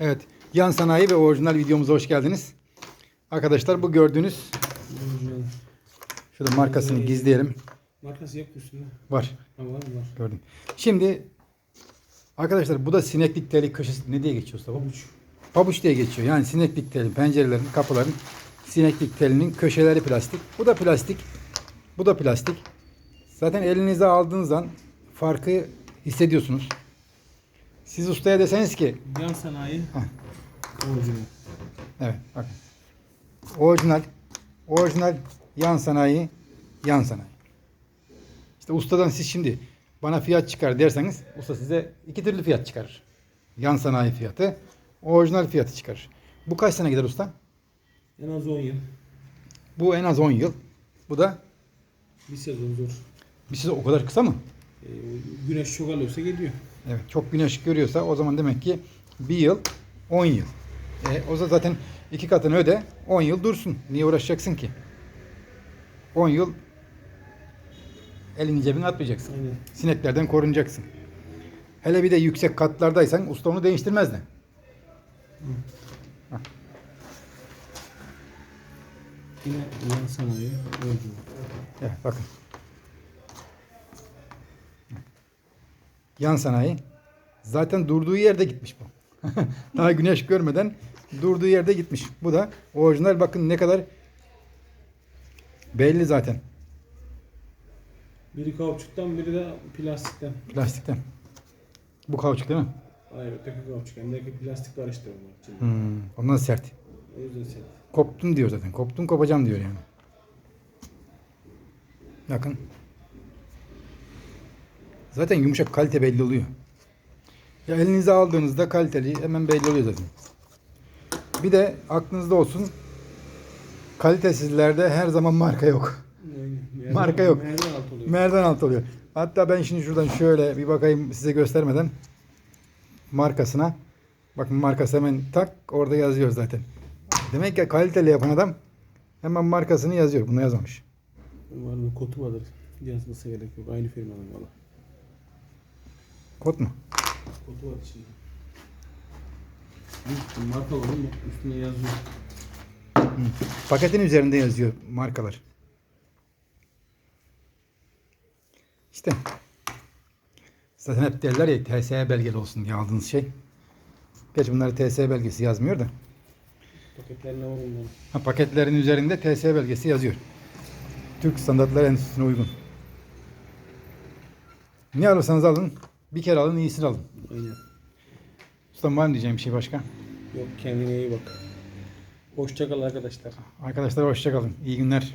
Evet. Yan sanayi ve orijinal videomuza hoş geldiniz. Arkadaşlar bu gördüğünüz şurada markasını gizleyelim. Markası yok üstünde. Var. Ha var mı var. Gördüm. Şimdi arkadaşlar bu da sineklik teli köşesi ne diye geçiyor Mustafa? Pabuç. Pabuç diye geçiyor. Yani sineklik teli pencerelerin, kapıların sineklik telinin köşeleri plastik. Bu da plastik. Bu da plastik. Zaten elinize aldığınız an farkı hissediyorsunuz. Siz ustaya deseniz ki Yan sanayi. Heh. Orijinal. Evet bakın. Orijinal, orijinal yan sanayi, yan sanayi. İşte ustadan siz şimdi bana fiyat çıkar derseniz usta size iki türlü fiyat çıkarır. Yan sanayi fiyatı, orijinal fiyatı çıkarır. Bu kaç sene gider usta? En az 10 yıl. Bu en az 10 yıl. Bu da Bir sezon zor. bir size o kadar kısa mı? Ee, güneş çok alıyorsa geliyor. Evet. Çok güneş görüyorsa o zaman demek ki bir yıl 10 yıl. E, o zaman zaten iki katını öde 10 yıl dursun. Niye uğraşacaksın ki? 10 yıl elini cebine atmayacaksın. Aynen. Sineklerden korunacaksın. Hele bir de yüksek katlardaysan usta onu değiştirmez de. Yine yan sanayi. Evet bakın. Yan sanayi. Zaten durduğu yerde gitmiş bu. Daha güneş görmeden durduğu yerde gitmiş. Bu da orijinal bakın ne kadar belli zaten. Biri kauçuktan biri de plastikten. Plastikten. Bu kauçuk değil mi? Hayır öteki kauçuk. Hem plastik karıştırma için. Hmm, ondan sert. O yüzden sen. Koptun diyor zaten. Koptun kopacağım diyor yani. Bakın. Zaten yumuşak kalite belli oluyor. Ya elinize aldığınızda kaliteli hemen belli oluyor zaten. Bir de aklınızda olsun. Kalitesizlerde her zaman marka yok. Aynen. Marka yok. Merdiven altı oluyor. Merdan altı oluyor. Hatta ben şimdi şuradan şöyle bir bakayım size göstermeden markasına. Bakın markası hemen tak orada yazıyor zaten. Demek ki kaliteli yapan adam hemen markasını yazıyor. Bunu yazmamış. Mı? Kotu vardır. Yazması gerek yok. Aynı firmanın valla. Kod mu? Kotu var içinde. Hı, Marka var mı? Üstüne yazıyor. Paketin üzerinde yazıyor markalar. İşte. Zaten hep derler ya TSE belgeli olsun diye aldığınız şey. Geç bunları TSE belgesi yazmıyor da. Paketlerine var onların. Ha, paketlerin üzerinde TSE belgesi yazıyor. Türk Standartları Enstitüsü'ne uygun. Ne alırsanız alın. Bir kere alın iyisini alın. Aynen. Ustam var mı diyeceğim bir şey başka? Yok kendine iyi bak. Hoşça kal arkadaşlar. Arkadaşlar hoşça kalın. İyi günler.